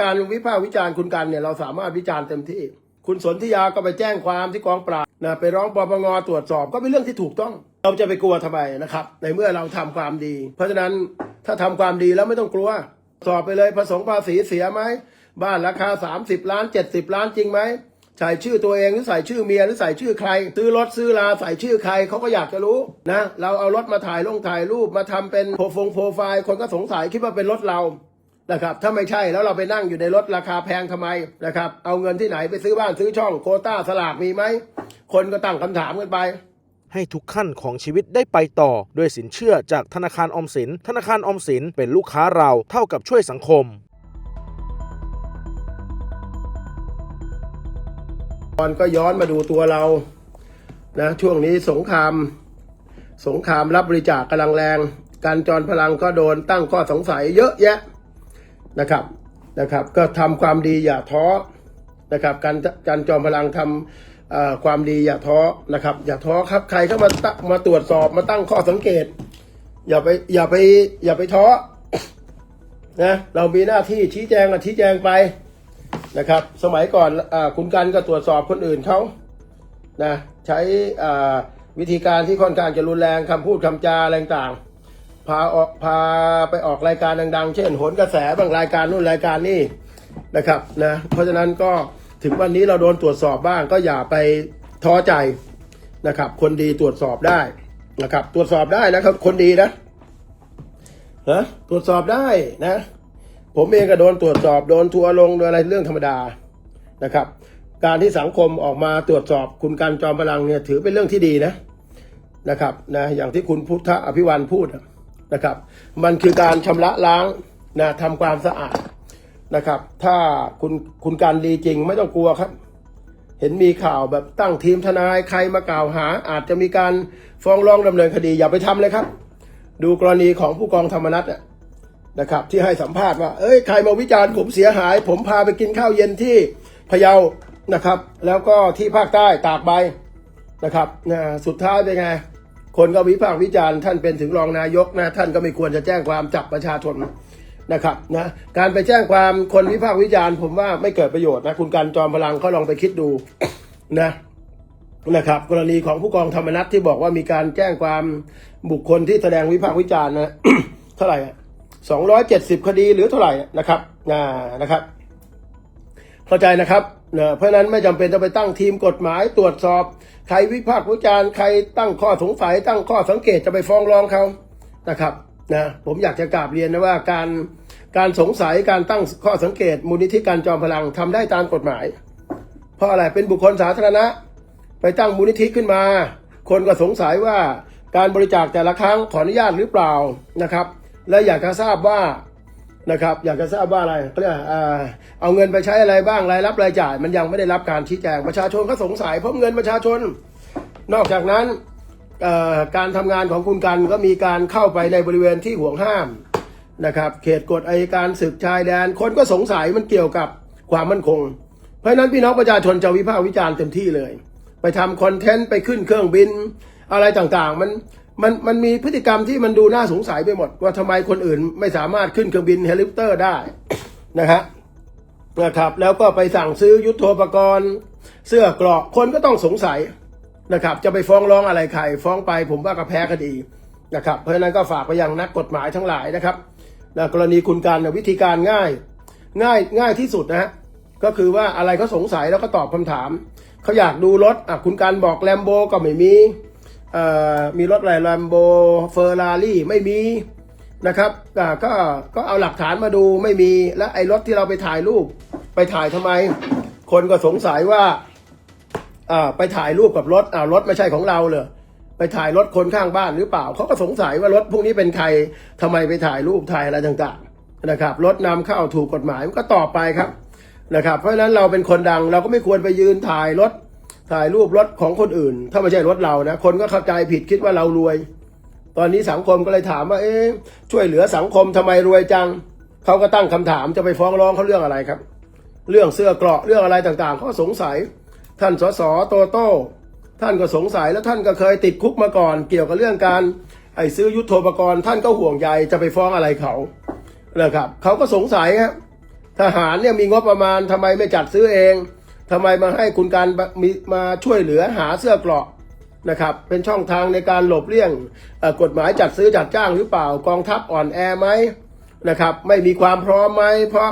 การวิพากษ์วิจารณ์คุณกันเนี่ยเราสามารถวิจารณ์เต็มที่ คุณสนธิยาก็ไปแจ้งความที่กองปราบนะไปร้องปปงตรวจสอบก็เป็นเรื่องที่ถูกต้อง เราจะไปกลัวทำไมนะครับ ในเมื่อเราทำความดี เพราะฉะนั้นถ้าทำความดีแล้วไม่ต้องกลัว สอบไปเลยผสมภาษีเสียไหมบ้านราคา 30 ล้าน 70 ล้านจริงไหมใส่ชื่อตัวเองหรือใส่ชื่อเมียหรือใส่ชื่อใคร ซื้อรถซื้อลาใส่ชื่อใครเขาก็อยากจะรู้นะเราเอารถมาถ่ายลงถ่ายรูปมาทำเป็นโปรไฟล์คนก็สงสัยคิดว่าเป็นรถเรา นะครับถ้าไม่ใช่แล้วเราไปนั่งอยู่ในรถราคาแพงทำไมนะครับ เอาเงินที่ไหนไปซื้อบ้านซื้อช่องโควต้าสลากมีไหม คนก็ตั้งคำถามกันไป ให้ทุกขั้นของชีวิตได้ไปต่อ ด้วยสินเชื่อจากธนาคารออมสิน ธนาคารออมสินเป็นลูกค้าเราเท่ากับช่วยสังคมตอนก็ย้อนมาดูตัวเรานะช่วงนี้สงคราม สงครามรับบริจาคกำลังแรง การจรพลังก็โดนตั้งข้อสงสัยเยอะแยะ นะครับนะครับ ก็ทำความดีอย่าท้อนะครับ การการจอมพลังทำเอ่อความดีอย่าท้อนะครับ อย่าท้อครับใครเข้ามามาตรวจสอบมาตั้งข้อสังเกต อย่าไปอย่าไปอย่าไปท้อนะเรามีหน้าที่ชี้แจงก็ชี้แจงไปนะครับ สมัยก่อนอคุณกันก็ตรวจสอบคนอื่นเขานะใช้วิธีการที่ค่อนข้างจะรุนแรงคำพูดคำจาอะไรต่าง พาออกพาไปออกรายการดัง ๆ เช่นโหนกระแสบางรายการนู่นรายการนี่นะครับนะเพราะฉะนั้นก็ถึงวันนี้เราโดนตรวจสอบบ้าง ก็อย่าไปท้อใจนะครับ คนดีตรวจสอบได้นะครับ ตรวจสอบได้นะครับ คนดีนะนะตรวจสอบได้นะ ผมเองก็โดนตรวจสอบโดนทัวร์ลงโดนอะไรเรื่องธรรมดานะครับ การที่สังคมออกมาตรวจสอบคุณการจอมพลังเนี่ยถือเป็นเรื่องที่ดีนะนะครับนะอย่างที่คุณพุทธอภิวันพูดนะ นะครับ มันคือการชำระล้างนะทำความสะอาดนะครับ ถ้าคุณคุณการดีจริงไม่ต้องกลัวครับ เห็นมีข่าวแบบตั้งทีมทนายใครมากล่าวหา อาจจะมีการฟ้องร้องดำเนินคดีอย่าไปทำเลยครับ ดูกรณีของผู้กองธรรมนัฐนะครับ ที่ให้สัมภาษณ์ว่าเอ้ยใครมาวิจารณ์ผมเสียหาย ผมพาไปกินข้าวเย็นที่พะเยานะครับ แล้วก็ที่ภาคใต้ตากใบนะครับนะสุดท้ายเป็นไง คนก็วิพากษ์วิจารณ์ท่านเป็นถึงรองนายกนะท่านก็ไม่ควรจะแจ้งความจับประชาชนนะครับนะการไปแจ้งความคนวิพากษ์วิจารณ์ผมว่าไม่เกิดประโยชน์นะคุณการจอมพลังเขาลองไปคิดดูนะนะครับ กรณีของผู้กองธรรมนัฐที่บอกว่ามีการแจ้งความบุคคลที่แสดงวิพากษ์วิจารณ์นะเท่าไหร่สองร้อยเจ็ดสิบคดีหรือเท่าไหร่นะครับอ่านะครับ เข้าใจนะครับ นะเพราะนั้นไม่จำเป็นจะไปตั้งทีมกฎหมายตรวจสอบ ใครวิพากษ์วิจารณ์ใครตั้งข้อสงสัย ตั้งข้อสังเกตจะไปฟ้องร้องเขานะครับนะผมอยากจะกราบเรียนนะว่าการการสงสัยการตั้งข้อสังเกต มูลนิธิการจอมพลังทำได้ตามกฎหมาย เพราะอะไรเป็นบุคคลสาธารณะ ไปตั้งมูลนิธิขึ้นมา คนก็สงสัยว่าการบริจาคแต่ละครั้งขออนุญาตหรือเปล่านะครับ และอยากจะทราบว่า นะครับอยากจะทราบว่าอะไรเขาเรียกเอาเงินไปใช้อะไรบ้างรายรับรายจ่าย มันยังไม่ได้รับการชี้แจงประชาชนก็สงสัยเพราะเงินประชาชน นอกจากนั้นการทำงานของคุณกันก็มีการเข้าไปในบริเวณที่ห่วงห้ามนะครับเขตกฎอายการศึกชายแดน คนก็สงสัยมันเกี่ยวกับความมั่นคง เพราะนั้นพี่น้องประชาชนจะวิพากษ์วิจารณ์เต็มที่เลย ไปทำคอนเทนต์ไปขึ้นเครื่องบิน อะไรต่างๆ มัน มันมันมีพฤติกรรมที่มันดูน่าสงสัยไปหมด ว่าทำไมคนอื่นไม่สามารถขึ้นเครื่องบินเฮลิคอปเตอร์ได้นะฮะนะครับ แล้วก็ไปสั่งซื้อยุทโธปกรณ์ เสื้อเกราะคนก็ต้องสงสัยนะครับ จะไปฟ้องร้องอะไรใครฟ้องไปผมว่าก็แพ้คดีนะครับ เพราะฉะนั้นก็ฝากไปยังนักกฎหมายทั้งหลายนะครับนะกรณีคุณการวิธีการง่าย ง่ายง่ายที่สุดนะฮะก็คือว่าอะไรเขาสงสัยแล้วก็ตอบคำถามเขาอยากดูรถอะคุณการบอกแลมโบก็ไม่มี มีรถอะไรแลมโบเฟอร์รารี่ไม่มีนะครับก็ก็เอาหลักฐานมาดูไม่มีและไอ้รถที่เราไปถ่ายรูปไปถ่ายทำไม คนก็สงสัยว่าไปถ่ายรูปกับรถอ่ารถไม่ใช่ของเราเลยไปถ่ายรถคนข้างบ้านหรือเปล่าเขาก็สงสัยว่ารถพวกนี้เป็นใครทำไมไปถ่ายรูปถ่ายอะไรต่างๆนะครับรถนำเข้าถูกกฎหมายมันก็ตอบไปครับนะครับ เพราะฉะนั้นเราเป็นคนดังเราก็ไม่ควรไปยืนถ่ายรถ ถ่ายรูปรถของคนอื่น ถ้าไม่ใช่รถเรานะ คนก็เข้าใจผิดคิดว่าเรารวย ตอนนี้สังคมก็เลยถามว่า เอ๊ะช่วยเหลือสังคมทำไมรวยจัง เขาก็ตั้งคำถามจะไปฟ้องร้องเขาเรื่องอะไรครับ เรื่องเสื้อเกราะเรื่องอะไรต่างๆเขาสงสัย ท่านสสโตโต้ท่านก็สงสัยแล้วท่านก็เคยติดคุกมาก่อน เกี่ยวกับเรื่องการไอ้ซื้อยุทโธปกรณ์ท่านก็ห่วงใยจะไปฟ้องอะไรเขานะครับเขาก็สงสัยครับทหารเนี่ยมีงบประมาณทำไมไม่จัดซื้อเอง ทำไมมาให้คุณการมีมาช่วยเหลือหาเสื้อเกราะนะครับ เป็นช่องทางในการหลบเลี่ยงกฎหมายจัดซื้อจัดจ้างหรือเปล่ากองทัพอ่อนแอไหมนะครับ ไม่มีความพร้อมไหมเพราะ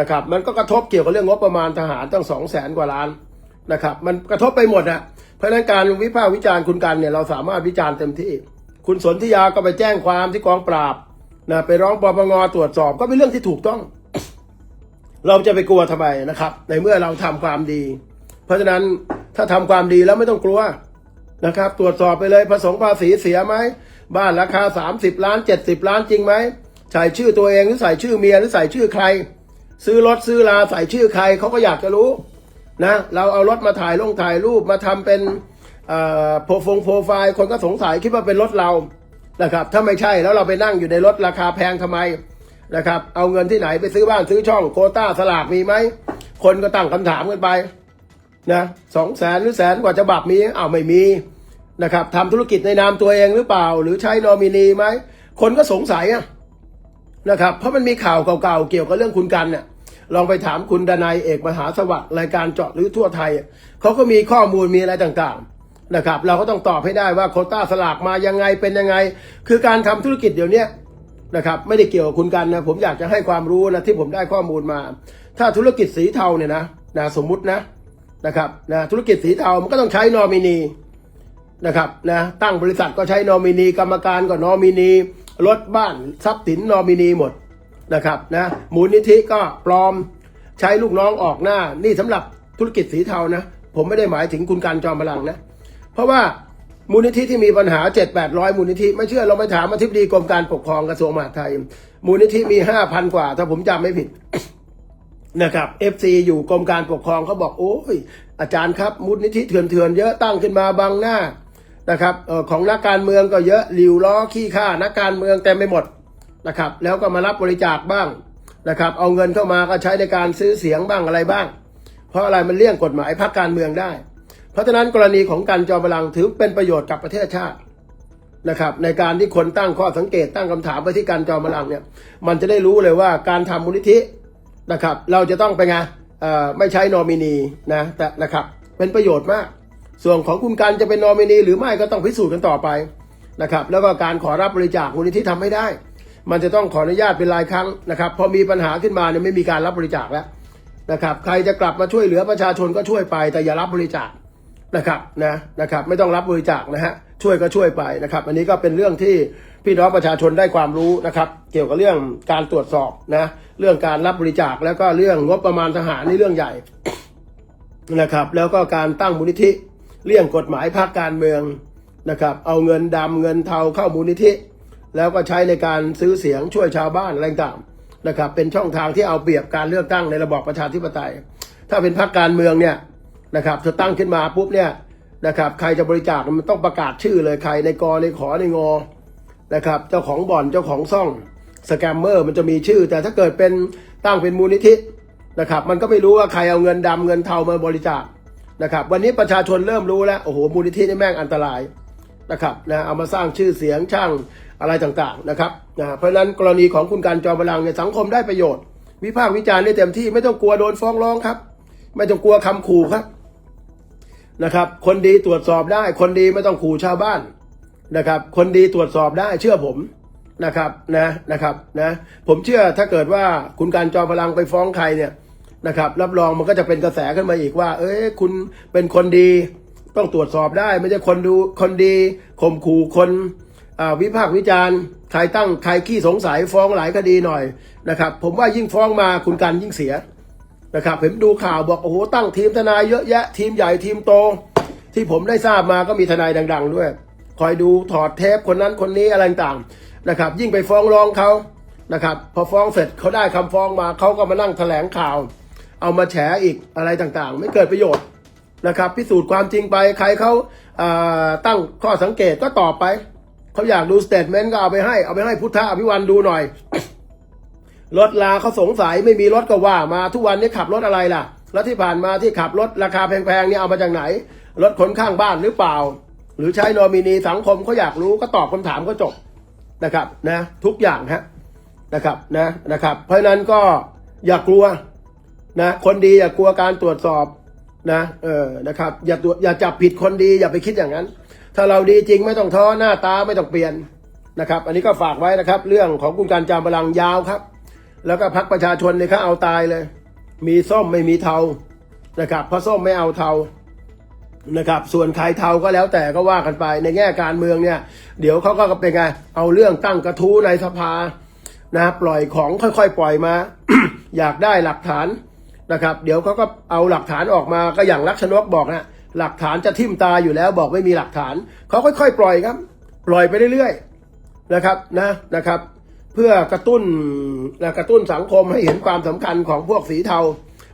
นะครับ มันก็กระทบเกี่ยวกับเรื่องงบประมาณทหารตั้งสองแสนกว่าล้านนะครับ มันกระทบไปหมดอะเพราะฉะนั้นการวิพากษ์วิจารณ์คุณกันเนี่ยเราสามารถวิจารณ์เต็มที่ คุณสนธิยาก็ไปแจ้งความที่กองปราบนะไปร้องปปงตรวจสอบก็เป็นเรื่องที่ถูกต้อง เราจะไปกลัวทำไมนะครับ ในเมื่อเราทำความดี เพราะฉะนั้นถ้าทำความดีแล้วไม่ต้องกลัวนะครับ ตรวจสอบไปเลยผสมภาษีเสียไหมบ้านราคา 30 ล้าน 70 ล้านจริงไหมใส่ชื่อตัวเองหรือใส่ชื่อเมียหรือใส่ชื่อใคร ซื้อรถซื้อลาใส่ชื่อใครเขาก็อยากจะรู้นะเราเอารถมาถ่ายลงถ่ายรูปมาทำเป็นโปรฟงโปรไฟล์คนก็สงสัยคิดว่าเป็นรถเรานะครับถ้าไม่ใช่แล้วเราไปนั่งอยู่ในรถราคาแพงทำไม นะครับ เอาเงินที่ไหนไปซื้อบ้านซื้อช่องโคต้าสลากมีไหม คนก็ตั้งคำถามกันไปนะสองแสนหรือแสนกว่าจะบับมีอ้าวไม่มีนะครับทำธุรกิจในนามตัวเองหรือเปล่า หรือใช้นอมินีไหม คนก็สงสัยอะนะครับ เพราะมันมีข่าวเก่าๆเกี่ยวกับเรื่องคุณกันเนี่ยลองไปถามคุณดนายเอกมหาสวัสดิ์รายการเจาะหรือทั่วไทยเขาก็มีข้อมูลมีอะไรต่างๆนะครับ เราก็ต้องตอบให้ได้ว่าโคต้าสลากมายังไงเป็นยังไง คือการทำธุรกิจเดี๋ยวนี้ นะครับไม่ได้เกี่ยวกับคุณกันนะผมอยากจะให้ความรู้นะที่ผมได้ข้อมูลมา ถ้าธุรกิจสีเทาเนี่ยนะนะสมมุตินะนะครับนะธุรกิจสีเทามันก็ต้องใช้นอมินีนะครับนะตั้งบริษัทก็ใช้นอมินี กรรมการก็นอมินีรถบ้านทรัพย์สินนอมินีหมดนะครับนะมูลนิธิก็ปลอมใช้ลูกน้องออกหน้า นี่สำหรับธุรกิจสีเทานะ ผมไม่ได้หมายถึงคุณการจอมพลังนะ เพราะว่า มูลนิธิที่มีปัญหา 7 8 0 0 มูลนิธิ ไม่เชื่อเราไปถามอธิบดีกรมการปกครองกระทรวงมหาดไทย มูลนิธิมี 5,000 กว่า ถ้าผมจำไม่ผิดนะครับ FC อยู่กรมการปกครองเขาบอก โอ้ย อาจารย์ครับ มูลนิธิเถื่อนๆเยอะตั้งขึ้นมาบังหน้านะครับออของนักการเมืองก็เยอะหลิวล้อขี้ข้านักการเมืองเต็มไปหมดนะครับ แล้วก็มารับบริจาคบ้างนะครับ เอาเงินเข้ามาก็ใช้ในการซื้อเสียงบ้างอะไรบ้าง เพราะอะไรมันเลี่ยงกฎหมายพรรคการเมืองได้ เพราะฉะนั้นกรณีของการจอมพลังถือเป็นประโยชน์กับประเทศชาตินะครับ ในการที่คนตั้งข้อสังเกตตั้งคำถามไปที่การจอมพลังเนี่ย มันจะได้รู้เลยว่าการทำมูลนิธินะครับ เราจะต้องไปไงไม่ใช้นอมินีนะแต่นะครับเป็นประโยชน์มาก ส่วนของคุณการจะเป็นนอมินีหรือไม่ก็ต้องพิสูจน์กันต่อไปนะครับแล้วก็การขอรับบริจาคมูลนิธิทำไม่ได้ มันจะต้องขออนุญาตเป็นรายครั้งนะครับพอมีปัญหาขึ้นมาเนี่ยไม่มีการรับบริจาคแล้วนะครับใครจะกลับมาช่วยเหลือประชาชนก็ช่วยไปแต่อย่ารับบริจาค นะครับนะนะครับไม่ต้องรับบริจาคนะฮะช่วยก็ช่วยไปนะครับ อันนี้ก็เป็นเรื่องที่พี่น้องประชาชนได้ความรู้นะครับ เกี่ยวกับเรื่องการตรวจสอบนะเรื่องการรับบริจาคแล้วก็เรื่องงบประมาณทหารนี่เรื่องใหญ่นะครับ แล้วก็การตั้งมูลนิธิเรื่องกฎหมายภาคการเมืองนะครับ เอาเงินดำเงินเทาเข้ามูลนิธิ แล้วก็ใช้ในการซื้อเสียงช่วยชาวบ้านอะไรต่างนะครับ เป็นช่องทางที่เอาเปรียบการเลือกตั้งในระบอบประชาธิปไตย ถ้าเป็นพรรคการเมืองเนี่ย นะครับถ้าตั้งขึ้นมาปุ๊บเนี่ยนะครับใครจะบริจาคมันต้องประกาศชื่อเลยใครในกอในขอในงอนะครับเจ้าของบ่อนเจ้าของซ่องสแกมเมอร์มันจะมีชื่อ แต่ถ้าเกิดเป็นตั้งเป็นมูลนิธินะครับมันก็ไม่รู้ว่าใครเอาเงินดำเงินเทามาบริจาคนะครับวันนี้ประชาชนเริ่มรู้แล้วโอ้โหมูลนิธินี่แม่งอันตรายนะครับนะเอามาสร้างชื่อเสียงช่างอะไรต่างๆนะครับนะเพราะฉะนั้นกรณีของคุณการจอมพลังเนี่ยสังคมได้ประโยชน์ วิพากษ์วิจารณ์ได้เต็มที่ไม่ต้องกลัวโดนฟ้องร้องครับ ไม่ต้องกลัวคำขู่ครับ นะครับ คนดีตรวจสอบได้ คนดีไม่ต้องขู่ชาวบ้านนะครับ คนดีตรวจสอบได้เชื่อผมนะครับนะนะครับนะผมเชื่อถ้าเกิดว่าคุณการจอมพลังไปฟ้องใครเนี่ยนะครับ รับรองมันก็จะเป็นกระแสขึ้นมาอีกว่า เอ้ยคุณเป็นคนดีต้องตรวจสอบได้ ไม่ใช่คนดูคนดีข่มขู่คนวิพากษ์วิจารณ์ใครตั้งใครขี้สงสัยฟ้องหลายคดีหน่อยนะครับ ผมว่ายิ่งฟ้องมาคุณการยิ่งเสีย นะครับผมดูข่าวบอกโอ้โหตั้งทีมทนายเยอะแยะ ทีมใหญ่ทีมโต ที่ผมได้ทราบมาก็มีทนายดัง ๆ ด้วย คอยดูถอดเทปคนนั้นคนนี้อะไรต่างนะครับ ยิ่งไปฟ้องร้องเขานะครับพอฟ้องเสร็จเขาได้คำฟ้องมาเขาก็มานั่งแถลงข่าว เอามาแฉอีกอะไรต่างๆ ไม่เกิดประโยชน์นะครับ พิสูจน์ความจริงไปใครเขาอ่าตั้งข้อสังเกตก็ตอบไปเขาอยากดูสเตทเมนต์ก็เอาไปให้เอาไปให้พุทธะอภิวันดูหน่อย รถลาเขาสงสัยไม่มีรถก็ว่ามาทุกวันนี้ขับรถอะไรล่ะ แล้วที่ผ่านมาที่ขับรถราคาแพงๆนี่เอามาจากไหน รถขนข้างบ้านหรือเปล่า หรือใช้นอมินีสังคมเขาอยากรู้ก็ตอบคำถามก็จบนะครับนะทุกอย่างฮะนะครับนะนะครับ เพราะนั้นก็อย่ากลัวนะคนดีอย่ากลัวการตรวจสอบนะเออนะครับอย่าตรวจอย่าจับผิดคนดีอย่าไปคิดอย่างนั้น ถ้าเราดีจริงไม่ต้องท้อหน้าตาไม่ต้องเปลี่ยนนะครับ อันนี้ก็ฝากไว้นะครับ เรื่องของคุณการจามพลังยาวครับ แล้วก็พักประชาชนเนี่ยเขาเอาตายเลย มีส้มไม่มีเทานะครับเพราะส้มไม่เอาเทานะครับ ส่วนใครเทาก็แล้วแต่ก็ว่ากันไปในแง่การเมืองเนี่ย เดี๋ยวเขาก็เป็นไงเอาเรื่องตั้งกระทู้ในสภานะปล่อยของค่อยๆ ปล่อยมา อยากได้หลักฐานนะครับ เดี๋ยวเขาก็เอาหลักฐานออกมาก็อย่างลักษณกบอกนะหลักฐานจะทิ่มตาอยู่แล้วบอกไม่มีหลักฐานเขาค่อยๆ ปล่อยครับ ปล่อยไปเรื่อยๆนะครับนะนะครับ เพื่อกระตุ้นนะกระตุ้นสังคมให้เห็นความสำคัญของพวกสีเทา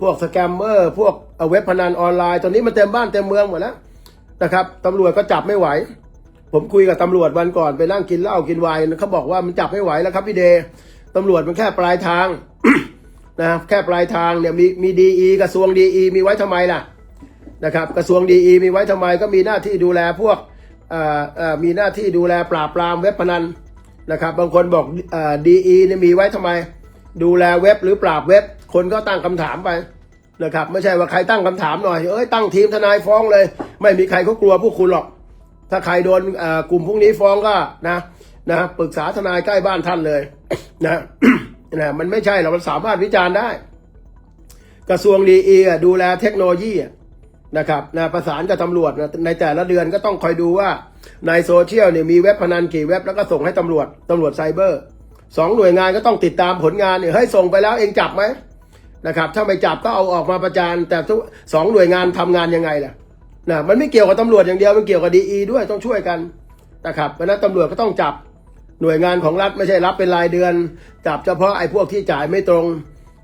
พวกสแกมเมอร์ พวกเว็บพนันออนไลน์ ตอนนี้มันเต็มบ้านเต็มเมืองหมดแล้วนะครับตำรวจก็จับไม่ไหว ผมคุยกับตำรวจวันก่อนไปนั่งกินเหล้ากินไวน์เขาบอกว่ามันจับไม่ไหวแล้วครับพี่เดย์ตำรวจมันแค่ปลายทางนะแค่ปลายทางเนี่ยมีมีดีกระทรวงดีมีไว้ทำไมล่ะนะครับกระทรวงดีมีไว้ทำไมก็มีหน้าที่ดูแลพวกเอ่อเอ่อมีหน้าที่ดูแลปราบปรามเว็บพนัน นะครับ บางคนบอกดีเนี่ยมีไว้ทำไม ดูแลเว็บหรือปราบเว็บ คนก็ตั้งคำถามไปนะครับไม่ใช่ว่าใครตั้งคำถามหน่อยเอ้ยตั้งทีมทนายฟ้องเลย ไม่มีใครเขากลัวพวกคุณหรอก ถ้าใครโดนกลุ่มพวกนี้ฟ้องก็นะนะปรึกษาทนายใกล้บ้านท่านเลยนะนะมันไม่ใช่หรอกมันสามารถวิจารณ์ได้ กระทรวงดีอีดูแลเทคโนโลยีอะ นะครับนะประสานกับตำรวจนะในแต่ละเดือนก็ต้องคอยดูว่าในโซเชียลเนี่ยมีเว็บพนันกี่เว็บแล้วก็ส่งให้ตำรวจตำรวจไซเบอร์สองหน่วยงานก็ต้องติดตามผลงานเนี่ยเฮ้ยส่งไปแล้วเองจับไหมนะครับถ้าไม่จับก็เอาออกมาประจานแต่ทุกสองหน่วยงานทำงานยังไงล่ะนะมันไม่เกี่ยวกับตำรวจอย่างเดียวมันเกี่ยวกับดีอีด้วยต้องช่วยกันนะครับเพราะฉะนั้นตำรวจก็ต้องจับหน่วยงานของรัฐไม่ใช่รับเป็นรายเดือน จับเฉพาะไอ้พวกที่จ่ายไม่ตรง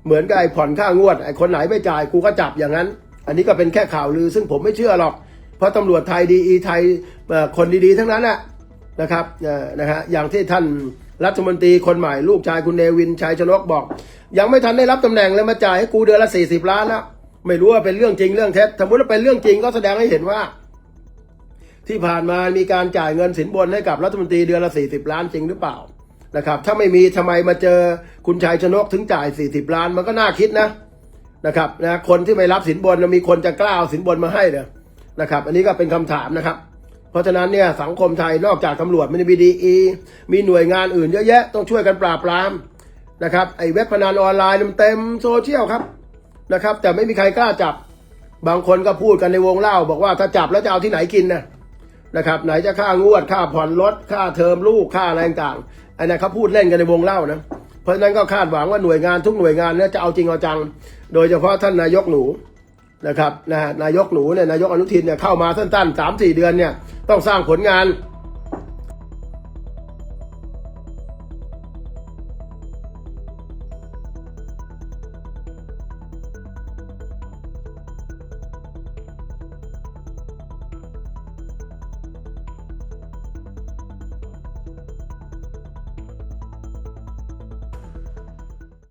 เหมือนกับไอ้ผ่อนค่างวดไอ้คนไหนไม่จ่ายกูก็จับอย่างนั้น อันนี้ก็เป็นแค่ข่าวลือ ซึ่งผมไม่เชื่อหรอก เพราะตำรวจไทยดีอีไทยคนดีๆ ทั้งนั้นนะนะครับนะฮะอย่างที่ท่านรัฐมนตรีคนใหม่ลูกชายคุณเนวินชัยชนกบอก ยังไม่ทันได้รับตำแหน่งเลยมาจ่ายให้กูเดือนละสี่สิบล้านแล้วไม่รู้ว่าเป็นเรื่องจริงเรื่องเท็จสมมติว่าเป็นเรื่องจริงก็แสดงให้เห็นว่า ที่ผ่านมามีการจ่ายเงินสินบนให้กับรัฐมนตรีเดือนละสี่สิบล้านจริงหรือเปล่านะครับ ถ้าไม่มีทำไมมาเจอคุณชัยชนกถึงจ่ายสี่สิบล้านมันก็น่าคิดนะ นะครับนะคนที่ไม่รับสินบนนะมีคนจะกล้าเอาสินบนมาให้เนี่ยนะครับ อันนี้ก็เป็นคำถามนะครับ เพราะฉะนั้นเนี่ยสังคมไทยนอกจากตำรวจมันจะมีดีอีมีหน่วยงานอื่นเยอะแยะต้องช่วยกันปราบปรามนะครับไอ้เว็บพนันออนไลน์มันเต็มโซเชียลครับนะครับ แต่ไม่มีใครกล้าจับบางคนก็พูดกันในวงเล่า บอกว่าถ้าจับแล้วจะเอาที่ไหนกินนะนะครับ ไหนจะค่างวดค่าผ่อนรถค่าเทอมลูกค่าอะไรต่างๆอันนั้นเขาพูดเล่นกันในวงเล่านะ เพราะฉะนั้นก็คาดหวังว่าหน่วยงานทุกหน่วยงานเนี่ยจะเอาจริงเอาจัง โดยเฉพาะท่านนายกหนูนะครับนะฮะนายกหนูเนี่ยนายกอนุทินเนี่ยเข้ามาสั้นๆสามสี่เดือนเนี่ยต้องสร้างผลงาน